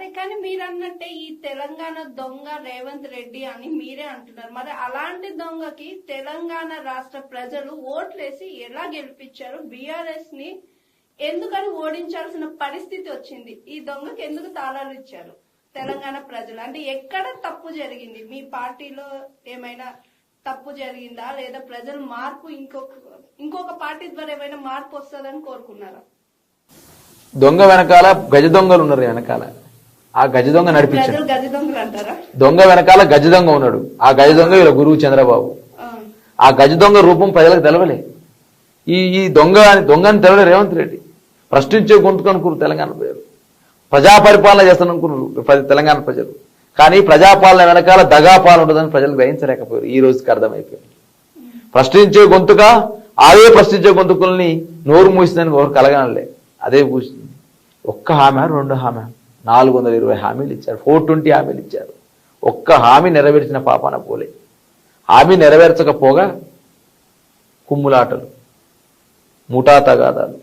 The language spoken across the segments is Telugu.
అదే కానీ మీరు అన్నట్టే ఈ తెలంగాణ దొంగ రేవంత్ రెడ్డి అని మీరే అంటున్నారు. మరి అలాంటి దొంగకి తెలంగాణ రాష్ట్ర ప్రజలు ఓట్లేసి ఎలా గెలిపించారు? బీఆర్ఎస్ని ఎందుకని ఓడించాల్సిన పరిస్థితి వచ్చింది? ఈ దొంగకి ఎందుకు తాళాలు ఇచ్చారు తెలంగాణ ప్రజలు? అంటే ఎక్కడ తప్పు జరిగింది? మీ పార్టీలో ఏమైనా తప్పు జరిగిందా? లేదా ప్రజలు మార్పు ఇంకొక ఇంకొక పార్టీ ద్వారా ఏమైనా మార్పు వస్తుందని కోరుకున్నారా? దొంగ వెనకాల గజ దొంగలు ఉన్నారు వెనకాల. ఆ గజ దొంగ నడిపించాడు దొంగ వెనకాల గజ దొంగ ఉన్నాడు. ఆ గజ దొంగ వీళ్ళ గురువు చంద్రబాబు. ఆ. గజ దొంగ రూపం ప్రజలకు తెలవలే. ఈ ఈ దొంగ దొంగని తెలవలే రేవంత్ రెడ్డి. ప్రశ్నించే గొంతుకు అనుకున్నారు తెలంగాణ ప్రజలు. ప్రజా పరిపాలన చేస్తాను అనుకున్నారు తెలంగాణ ప్రజలు. కానీ ప్రజాపాలన వెనకాల దగాపాలన ఉండదని ప్రజలు గ్రహించలేకపోయారు. ఈ రోజుకి అర్థమైపోయింది. ప్రశ్నించే గొంతుగా అదే ప్రశ్నించే గొంతుకుల్ని నోరు మూసిందని ఎవరు కలగనలే. అదే పూసింది. ఒక్క హామీ రెండు హామీ. నాలుగు వందల ఇరవై హామీలు ఇచ్చారు. ఫోర్ ట్వంటీ హామీలు ఇచ్చారు. ఒక్క హామీ నెరవేర్చిన పాపాన పోలే హామీ నెరవేర్చకపోగా కుమ్ములాటలు ముఠా తగాదాలు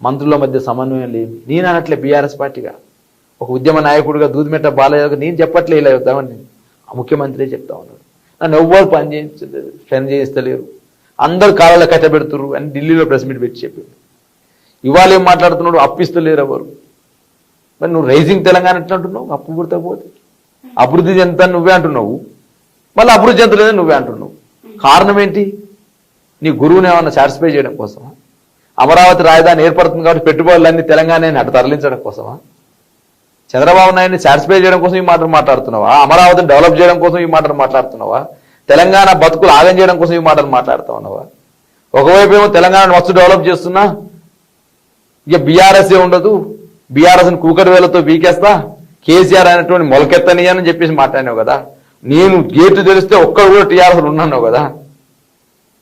మంత్రుల మధ్య సమన్వయం లేదు నేను అనట్లే బీఆర్ఎస్ పార్టీగా. ఒక ఉద్యమ నాయకుడిగా దూదిమెట్ట బాలయ్య నేను చెప్పట్లే ఇలా చెప్తామని ఆ ముఖ్యమంత్రి చెప్తా ఉన్నాడు. నన్ను ఎవ్వరు పని చేయించలేదు పని చేయిస్తలేరు. అందరు కాలాలు కట్టబెడుతురు అని ఢిల్లీలో ప్రెస్ మీట్ పెట్టి చెప్పింది ఇవాళ ఏం మాట్లాడుతున్నాడు? అప్పిస్తలేరు ఎవరు. మరి నువ్వు రైజింగ్ తెలంగాణ ఎట్లా అంటున్నావు? అప్పు పుడతపోతే అభివృద్ధి చెందుతా నువ్వే అంటున్నావు. మళ్ళీ అభివృద్ధి చెందలేదని నువ్వే అంటున్నావు. కారణం ఏంటి? నీ గురువుని ఏమన్నా సాటిస్ఫై చేయడం కోసమా? అమరావతి రాజధాని ఏర్పడుతుంది కాబట్టి పెట్టుబడులన్నీ తెలంగాణని అటు తరలించడం కోసమా? చంద్రబాబు నాయుడిని సాటిస్ఫై చేయడం కోసం ఈ మాటలు మాట్లాడుతున్నావా? అమరావతిని డెవలప్ చేయడం కోసం ఈ మాటలు మాట్లాడుతున్నావా? తెలంగాణ బతుకులు ఆగం చేయడం కోసం ఈ మాటలు మాట్లాడుతా ఉన్నావా? ఒకవైపు ఏమో తెలంగాణ మస్తు డెవలప్ చేస్తున్నా. ఇక బీఆర్ఎస్ ఏ ఉండదు. బీఆర్ఎస్ కూకటి వేలతో బీకేస్తా కేసీఆర్ అనేటువంటి మొలకెత్తని అని చెప్పేసి మాట్లాడినావు కదా. నేను గేటు తెలిస్తే ఒక్కడు కూడా టీఆర్ఎస్ ఉన్నాను కదా.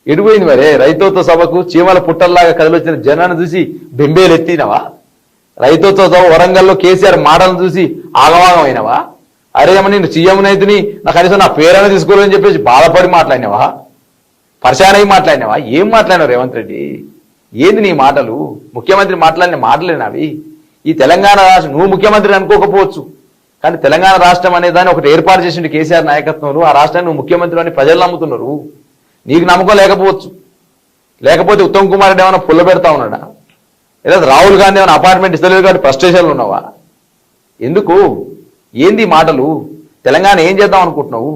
ఎడిపోయింది మరి? రైతోత్వ సభకు చీమల పుట్టల్లాగా కదిలొచ్చిన జనాన్ని చూసి బెంబేలు ఎత్తినవా? రైతోత్వ సభ వరంగల్లో కేసీఆర్ మాటలను చూసి ఆగమాగం అయినవా అరే నేను సీఎం అయితే నా కనీసం నా పేరైనా తీసుకోవాలని చెప్పేసి బాధపడి మాట్లాడినావా? అయి మాట్లాడినావా? ఏం మాట్లాడినావు రేవంత్ రెడ్డి? ఏంది నీ మాటలు? ముఖ్యమంత్రి మాట్లాడిన మాటలేనా అవి ఈ తెలంగాణ రాష్ట్రం నువ్వు ముఖ్యమంత్రి అనుకోకపోవచ్చు. కానీ తెలంగాణ రాష్ట్రం అనే దాన్ని ఒకటి ఏర్పాటు చేసిండు కేసీఆర్ నాయకత్వంలో ఆ రాష్ట్రాన్ని నువ్వు ముఖ్యమంత్రి అని ప్రజలు నమ్ముతున్నారు. నీకు నమ్మకం లేకపోవచ్చు. లేకపోతే ఉత్తమ్ కుమార్ రెడ్డి ఏమైనా పుల్ల పెడతా ఉన్నాడా? లేదా రాహుల్ గాంధీ ఏమైనా అపార్ట్మెంట్ ఇస్తలేదు కాబట్టి ఫ్రస్ట్రేషన్లు ఉన్నావా? ఎందుకు? ఏంది మాటలు? తెలంగాణ ఏం చేద్దాం అనుకుంటున్నావు?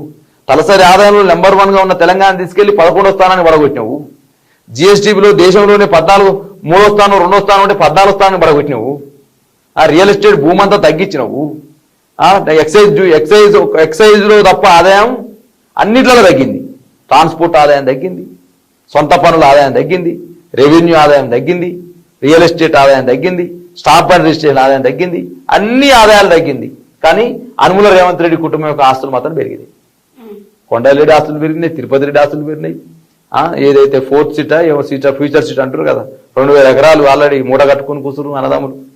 తలసరి ఆదాయంలో నెంబర్ వన్గా ఉన్న తెలంగాణ తీసుకెళ్ళి పదకొండో స్థానాన్ని పడగొట్టినావు. జిఎస్టీబీలో దేశంలోనే పద్నాలుగు మూడో స్థానం రెండో స్థానం అంటే పద్నాలుగు స్థానాన్ని పడగొట్టినావు. ఆ రియల్ ఎస్టేట్ భూమి అంతా తగ్గించినావు. ఎక్సైజ్ ఎక్సైజ్ ఎక్సైజ్లో తప్ప ఆదాయం అన్నిట్లలో తగ్గింది. ట్రాన్స్పోర్ట్ ఆదాయం తగ్గింది. సొంత పనుల ఆదాయం తగ్గింది. రెవెన్యూ ఆదాయం తగ్గింది. రియల్ ఎస్టేట్ ఆదాయం తగ్గింది. స్టాప్ అండ్ రిజిస్ట్రేషన్ ఆదాయం తగ్గింది. అన్ని ఆదాయాలు తగ్గింది. కానీ అనుముల రేవంత్ రెడ్డి కుటుంబం యొక్క ఆస్తులు మాత్రం పెరిగింది ఉమ్. ఆస్తులు పెరిగినాయి తిరుపతి రెడ్డి ఆస్తులు పెరిగినాయి. ఏదైతే ఫోర్త్ సీటా ఏమో సీటా ఫ్యూచర్ సీట్ అంటారు కదా. రెండు వేల ఎకరాలు ఆల్రెడీ మూట కట్టుకుని కూతురు అన్నదమ్ములు.